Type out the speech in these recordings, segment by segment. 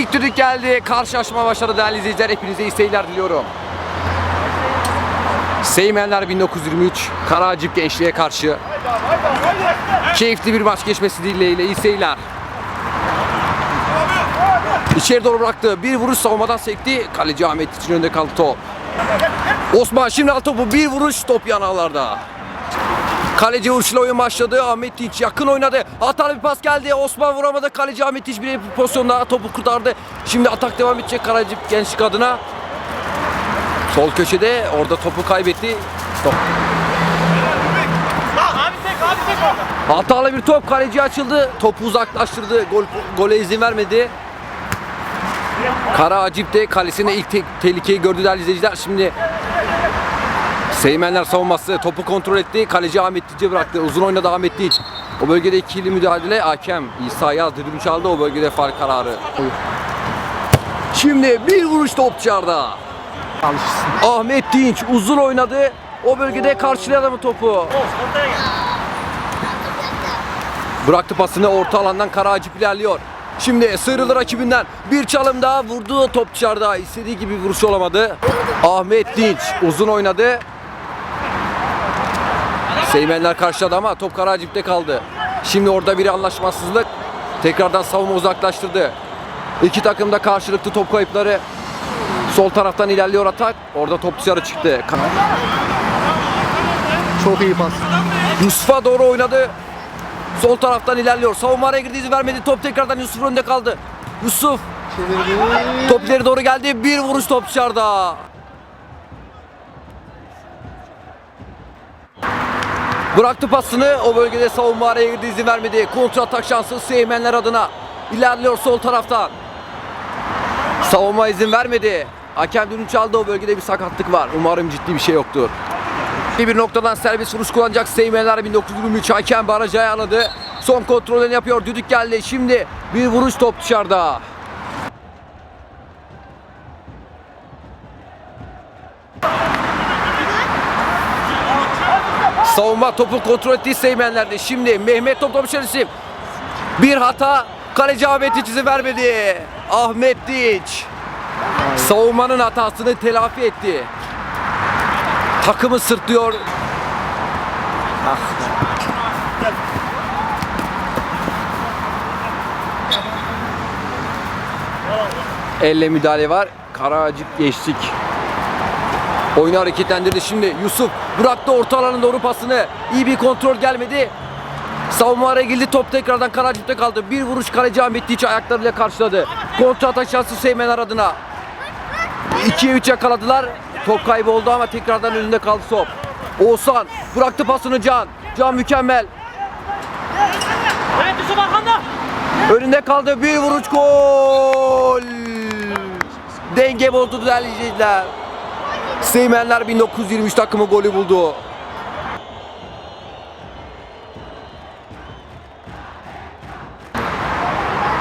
İlk düdük geldi. Karşılaşma başladı değerli izleyiciler. Hepinize iyi seyirler diliyorum. Seymenler 1923 Karacip gençliğe karşı keyifli bir maç geçmesi dileğiyle iyi seyirler. İçeri doğru bıraktı. Bir vuruş savunmadan sekti. Kaleci Ahmet için önde kaldı top. Osman şimdi al topu. Bir vuruş top yanağlarda. Kaleci vuruşuyla oyun başladı. Ahmet Dinç yakın oynadı. Hatalı bir pas geldi. Osman vuramadı. Kaleci Ahmet Dinç bir pozisyonda topu kurtardı. Şimdi atak devam edecek Karacip gençlik adına. Sol köşede orada topu kaybetti. Top. Hatalı bir top kaleci açıldı. Topu uzaklaştırdı. Gol, gole izin vermedi. Kara Acip de kalesine ilk te- tehlikeyi gördü değerli izleyiciler. Şimdi Seymenler savunması topu kontrol etti. Kaleci Ahmet Dinç'e bıraktı. Uzun oynadı Ahmet Dinç. O bölgede ikili müdahale hakem İsa Yaz düdüğünü çaldı. O bölgede faul kararı. Şimdi bir vuruş top dışarıda. Ahmet Dinç uzun oynadı. O bölgede karşıladı mı topu? Bıraktı pasını orta alandan Karacip ilerliyor. Şimdi sıyrıldı rakibinden. Bir çalım daha vurdu top dışarıda. İstediği gibi vuruş olamadı. Ahmet Dinç uzun oynadı. Seymenler karşıladı ama top Karacip'te kaldı. Şimdi orada bir anlaşmazsızlık. Tekrardan savunma uzaklaştırdı. İki takım da karşılıklı top kayıpları. Sol taraftan ilerliyor atak. Orada top dışarı çıktı. Çok iyi pas. Yusuf'a doğru oynadı. Sol taraftan ilerliyor. Savunma araya girdi izin vermedi. Top tekrardan Yusuf'un önünde kaldı. Yusuf Çevirdi. top ileri doğru geldi. Bir vuruş top dışarıda. Bıraktı pasını. O bölgede savunma araya girdi izin vermedi. Kontra atak şansı Seymenler adına. İlerliyor sol taraftan. Savunma izin vermedi. Hakem düdüğünü çaldı. O bölgede bir sakatlık var. Umarım ciddi bir şey yoktur. Bir noktadan serbest vuruş kullanacak Seymenler 1923 hakem barajı ayarladı. Son kontrolünü yapıyor. Düdük geldi. Şimdi bir vuruş top dışarıda. Savunma topu kontrol ettiği Seymenler'de. Şimdi Mehmet top top içerisi. Bir hata. Kaleci Ahmet Dinç izin vermedi. Ahmet Dinç. Savunmanın hatasını telafi etti. Takımı sırtlıyor. Ah. Elle müdahale var. Karacık geçtik. Oyunu hareketlendirdi şimdi Yusuf bıraktı orta alanın doğru pasını. İyi bir kontrol gelmedi. Savunma araya girdi top tekrardan Karacık'ta kaldı. Bir vuruş kaleci Ahmet Dinç ayaklarıyla karşıladı. Kontra atak şansı Seymenler adına. 2'ye 3 yakaladılar. Top kaybı oldu ama tekrardan önünde kaldı top. Oğuzhan bıraktı pasını Can. Can mükemmel. Önünde kaldı bir vuruş gol. Denge bozdu değerli izleyiciler. Seymenler 1923 takımı golü buldu.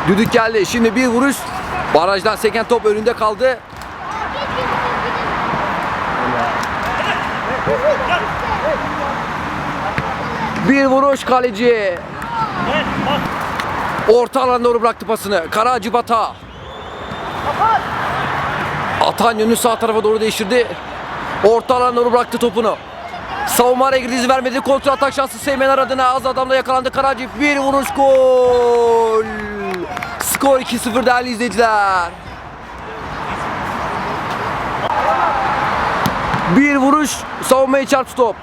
Düdük geldi. Şimdi bir vuruş. Barajdan seken top önünde kaldı. Bir vuruş kaleci. Orta alana doğru bıraktı pasını. Karacı Bata. Atan yönünü sağ tarafa doğru değiştirdi. Orta alana doğru bıraktı topunu. Savunma araya girdi izin vermedi. Kontra atak şansı Seymen adına az adamla yakalandı Karacı. Bir vuruş gol. Skor 2-0 değerli izleyiciler. Bir vuruş savunmaya çarptı top.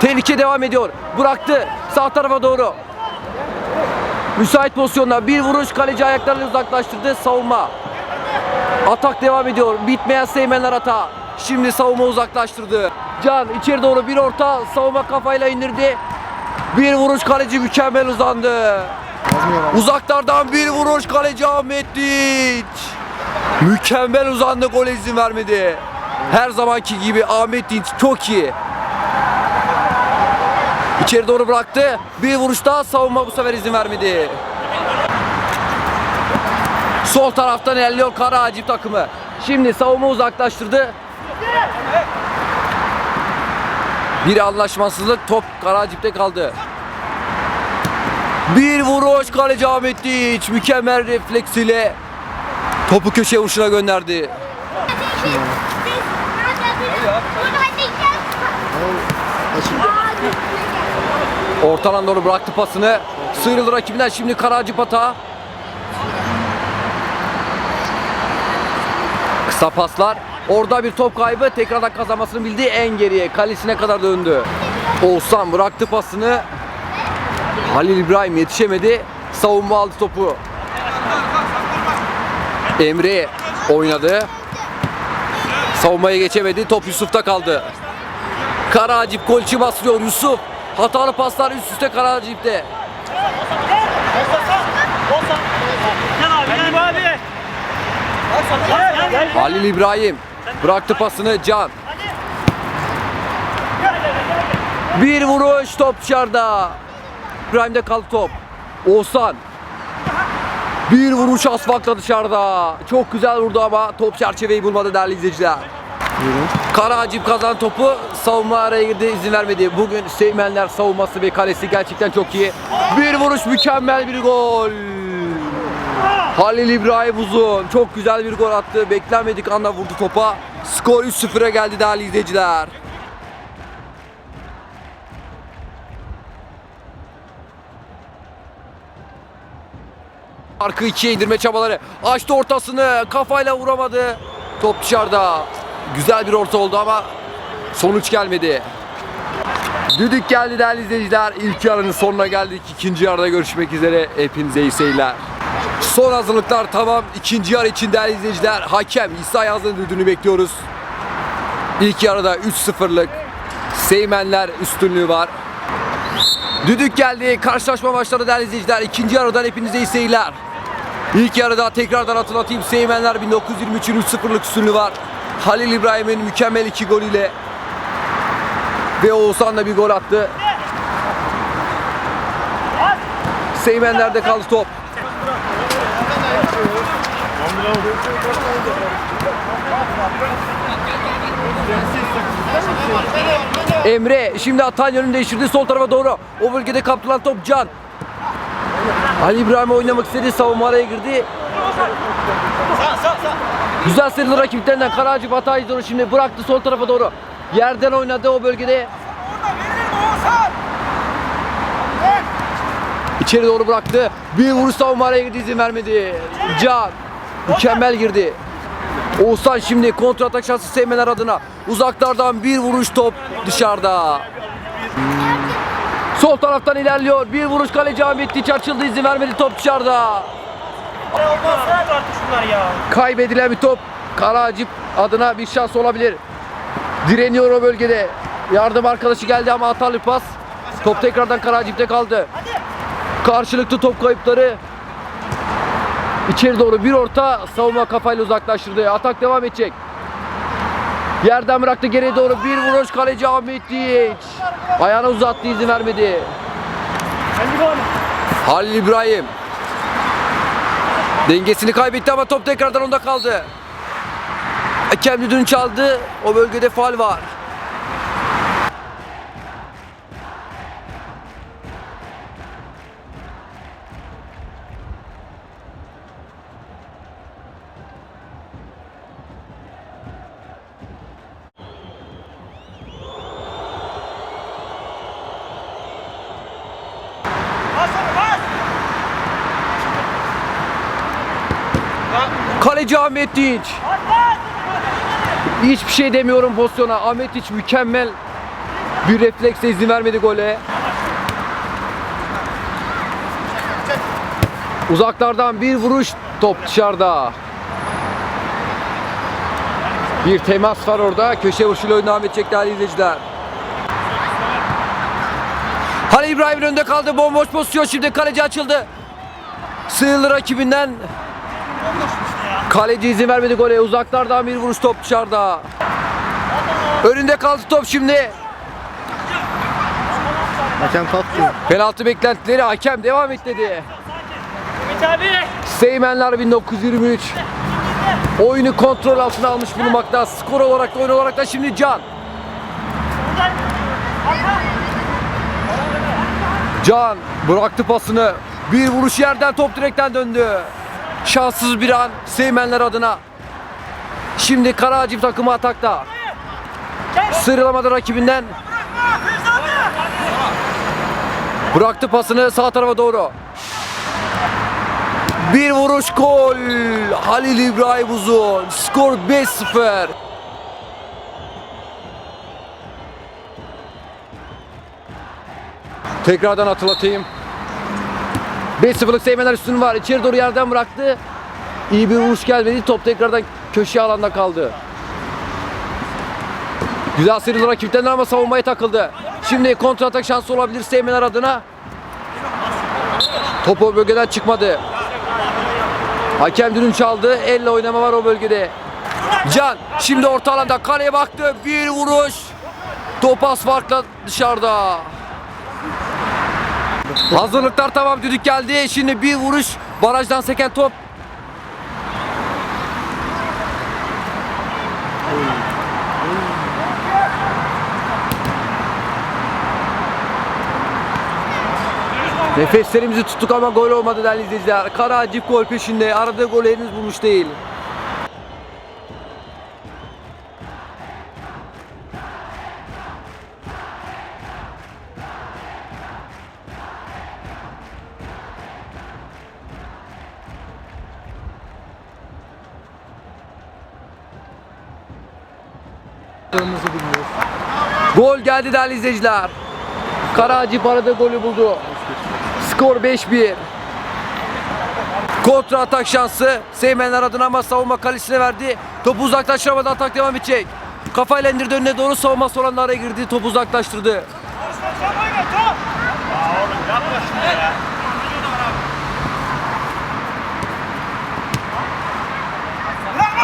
Tehlike devam ediyor. Bıraktı sağ tarafa doğru. Müsait pozisyonda bir vuruş kaleci ayaklarıyla uzaklaştırdı savunma. Atak devam ediyor. Bitmeyen Seymenler hata. Şimdi savunma uzaklaştırdı. Can içeri doğru bir orta savunma kafayla indirdi. Bir vuruş kaleci mükemmel uzandı. Uzaklardan bir vuruş kaleci Ahmet Dinç. Mükemmel uzandı gol izin vermedi. Her zamanki gibi Ahmet Dinç çok iyi. İçeri doğru bıraktı. Bir vuruş daha savunma bu sefer izin vermedi. Sol taraftan ilerliyor Kara Acip takımı. Şimdi savunma uzaklaştırdı. Bir anlaşmazsızlık top Kara Acip'te kaldı. Bir vuruş kaleci Ahmet Dinç mükemmel refleksiyle Topu köşeye vuruşuna gönderdi. Ortadan doğru bıraktı pasını. Sıyrıldı rakibinden şimdi Karacı Pata. Kısa paslar. Orada bir top kaybı. Tekrardan kazanmasını bildi. En geriye kalesine kadar döndü. Oğuzhan bıraktı pasını. Halil İbrahim yetişemedi. Savunma aldı topu. Emre oynadı. Savunmaya geçemedi. Top Yusuf'ta kaldı. Karacip golçi basıyor Yusuf. Hatalı paslar üst üste Karacip'te. Halil İbrahim bıraktı pasını Can. Bir vuruş top dışarıda. İbrahim'de kaldı top. Oğuzhan. Bir vuruş asfaltla dışarıda. Çok güzel vurdu ama top çerçeveyi bulmadı değerli izleyiciler. Buyurun. Karacip kazan topu savunma araya girdi izin vermedi. Bugün Seymenler savunması ve kalesi gerçekten çok iyi. Bir vuruş mükemmel bir gol. Halil İbrahim Uzun çok güzel bir gol attı. Beklenmedik anda vurdu topa. Skor 3-0'a geldi değerli izleyiciler. Farkı ikiye indirme çabaları. Açtı ortasını. Kafayla vuramadı. Top dışarıda. Güzel bir orta oldu ama sonuç gelmedi. Düdük geldi değerli izleyiciler. İlk yarının sonuna geldik. İkinci yarıda görüşmek üzere. Hepinize iyi seyirler. Son hazırlıklar tamam. İkinci yarı için değerli izleyiciler. Hakem İsa Yazlı'nın düdüğünü bekliyoruz. İlk yarıda 3-0'lık Seymenler üstünlüğü var. Düdük geldi. Karşılaşma başladı değerli izleyiciler. İkinci yarıdan hepinize iyi seyirler. İlk yarıda tekrardan hatırlatayım. Seymenler 1923'ün 3-0'lık üstünlüğü var. Halil İbrahim'in mükemmel iki golüyle ve Oğuzhan da bir gol attı. Seymenler'de kaldı top. Emre şimdi atan yönünü değiştirdi sol tarafa doğru. O bölgede kaptıran top Can. Ali İbrahim oynamak istedi savunma araya girdi. Güzel sıyrıldı rakiplerinden Karacık hatayı doğru şimdi bıraktı sol tarafa doğru. Yerden oynadı o bölgede. İçeri doğru bıraktı. Bir vuruş savunma araya girdi izin vermedi. Can mükemmel girdi. Oğuzhan şimdi kontra atak şansı sevmeler adına. Uzaklardan bir vuruş top dışarıda. Sol taraftan ilerliyor. Bir vuruş kaleci Ahmet Diç açıldı izin vermedi top dışarıda. Kaybedilen bir top. Karacip adına bir şans olabilir. Direniyor o bölgede. Yardım arkadaşı geldi ama hatalı pas. Top tekrardan Karacip'te kaldı. Karşılıklı top kayıpları. İçeri doğru bir orta savunma kafayla uzaklaştırdı. Atak devam edecek. Yerden bıraktı geriye doğru bir vuruş kaleci Ahmet Diç. Ayağını uzattı izin vermedi. Halil İbrahim. Dengesini kaybetti ama top tekrardan onda kaldı. Hakem düdüğünü çaldı. O bölgede faul var. Kaleci Ahmet Dinç. Hiçbir şey demiyorum pozisyona. Ahmet Dinç mükemmel bir refleksle izin vermedi gole. Uzaklardan bir vuruş top dışarıda. Bir temas var orada. Köşe vuruşuyla oyun devam edecek değerli izleyiciler. Halil İbrahim'in önünde kaldı. Bomboş pozisyon. Şimdi kaleci açıldı. Sığırlı rakibinden Kaleci izin vermedi gole. Uzaklardan bir vuruş top dışarıda. Önünde kaldı top şimdi. Hakem kalktı. Penaltı beklentileri hakem devam et dedi. Seymenler 1923. Oyunu kontrol altına almış bulunmakta. Skor olarak da oyun olarak da şimdi Can. Can bıraktı pasını. Bir vuruş yerden top direkten döndü. Şanssız bir an Seymenler adına. Şimdi Karacip takımı atakta. Sıyrılamadı rakibinden. Bıraktı pasını sağ tarafa doğru. Bir vuruş gol. Halil İbrahim Uzun. Skor 5-0. Tekrardan hatırlatayım. 5-0'lık Seymenler üstün var. İçeri doğru yerden bıraktı. İyi bir vuruş gelmedi. Top tekrardan köşe alanda kaldı. Güzel sıyrıldı rakipten ama savunmaya takıldı. Şimdi kontra atak şansı olabilir Seymenler adına. Top o bölgeden çıkmadı. Hakem dünün çaldı. Elle oynama var o bölgede. Can şimdi orta alanda kaleye baktı. Bir vuruş. Top az farkla dışarıda. Hazırlıklar tamam düdük geldi. Şimdi bir vuruş. Barajdan seken top. Nefeslerimizi tuttuk ama gol olmadı değerli izleyiciler. Karacik gol peşinde. Aradığı golü henüz bulmuş değil. Gol geldi değerli izleyiciler. Karacik aradığı golü buldu. Skor 5-1. Kontra atak şansı Seymenler adına ama savunma kalesine verdi. Topu uzaklaştıramadı atak devam edecek. Kafayla indirdi önüne doğru savunma araya girdi. Topu uzaklaştırdı.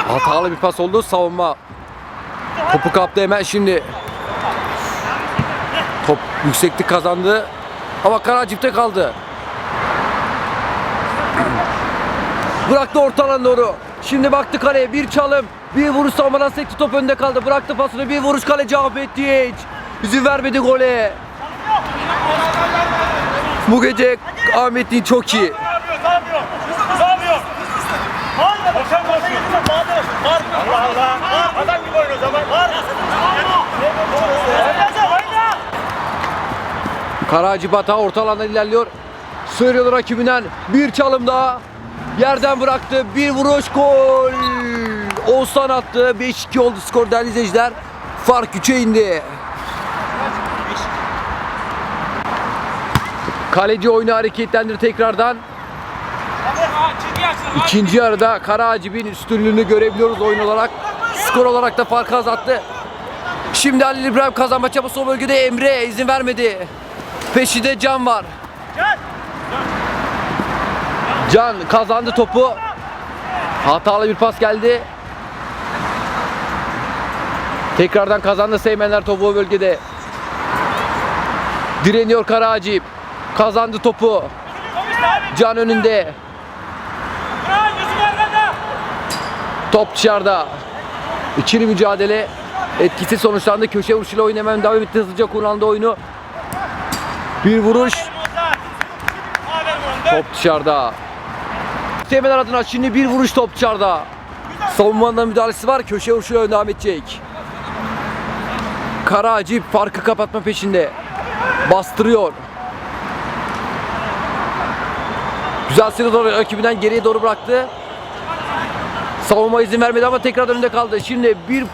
Hatalı bir pas oldu savunma. Topu kaptı hemen şimdi. Top yükseklik kazandı. Ama Karacip'te kaldı. Bıraktı orta alana doğru. Şimdi baktı kaleye bir çalım. Bir vuruş savunmadan sekti top önde kaldı. Bıraktı pasını bir vuruş kaleci Ahmet Diyeç. İzin vermedi gole. Bu gece Ahmet Diyeç çok iyi. Allah Allah. Adam gibi oynuyor o zaman. Var. Karacip hata orta alandan ilerliyor. Sığırıyor rakibinden. Bir çalım daha. Yerden bıraktı. Bir vuruş gol. Oğuzhan attı. 5-2 oldu skor değerli izleyiciler. Fark 3'e indi. Kaleci oyunu hareketlendir tekrardan. İkinci yarıda Karacib'in üstünlüğünü görebiliyoruz oyun olarak. Skor olarak da farkı azalttı. Şimdi Halil İbrahim kazanma çabası o bölgede Emre izin vermedi. Peşinde Can var. Can kazandı topu. Hatalı bir pas geldi. Tekrardan kazandı Seymenler topu o bölgede. Direniyor Karacip. Kazandı topu. Can önünde. Top dışarıda. İkili mücadele etkisi sonuçlandı. Köşe vuruşuyla oyun hemen devam etti. Hızlıca kullandı oyunu. Bir vuruş. Top dışarıda. Temeler adına şimdi bir vuruş top dışarıda. Savunmanın müdahalesi var. Köşe vuruşuyla devam edecek. Karacip farkı kapatma peşinde. Bastırıyor. Güzel sıyrı doğru rakibinden geriye doğru bıraktı. Savunma izin vermedi ama tekrar önünde kaldı. Şimdi bir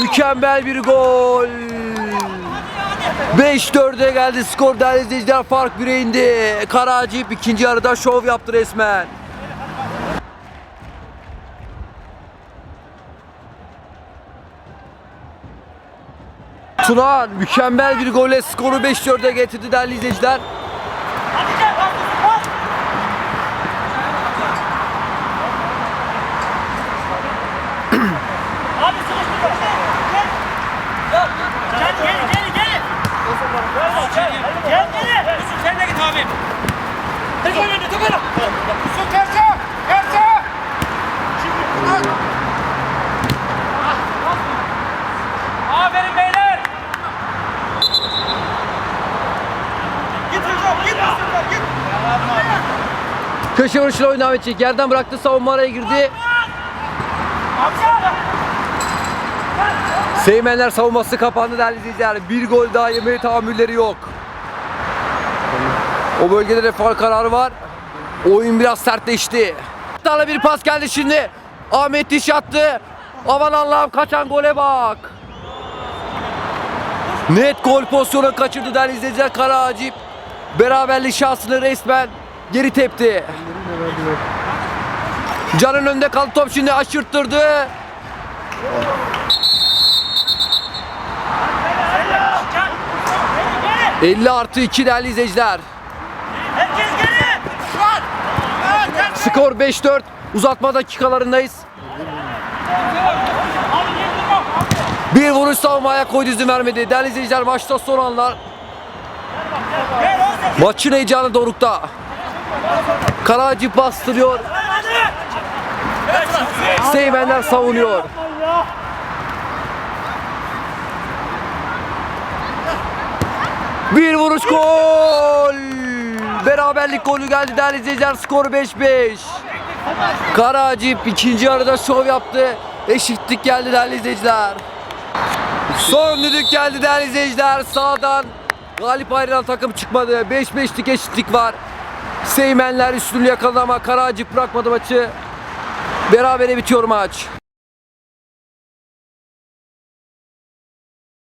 mükemmel bir gol. 5-4'e geldi skor değerli izleyiciler. Fark 1'e indi. Karacip ikinci yarıda şov yaptı resmen. Turan mükemmel bir golle skoru 5-4'e getirdi değerli izleyiciler. Köşe vuruşuyla oyun devam edecek. Yerden bıraktı savunma araya girdi. Seymenler savunması kapandı değerli izleyiciler. Bir gol daha yemeye tahammülleri yok. O bölgede de faul kararı var. Oyun biraz sertleşti. Tane bir pas geldi şimdi. Ahmet diş attı. Aman Allah'ım kaçan gole bak. Net gol pozisyonu kaçırdı değerli izleyiciler Kara Acip. Beraberlik şansını resmen geri tepti. Can'ın önünde kaldı top şimdi aşırttırdı. 50 artı 2 değerli izleyiciler. Skor 5-4. Uzatma dakikalarındayız. Bir vuruş savunmaya koydu izin vermedi. Değerli izleyiciler maçta son anlar. Maçın heyecanı dorukta. Karacı bastırıyor. Seymenler savunuyor. Bir vuruş gol. Beraberlik golü geldi değerli izleyiciler. Skor 5-5. Karacip ikinci yarıda şov yaptı. Eşitlik geldi değerli izleyiciler. Son düdük geldi değerli izleyiciler. Sağdan galip ayrılan takım çıkmadı. 5-5'lik eşitlik var. Seymenler üstünlüğü yakaladı ama Karacip bırakmadı maçı. Berabere bitiyor maç.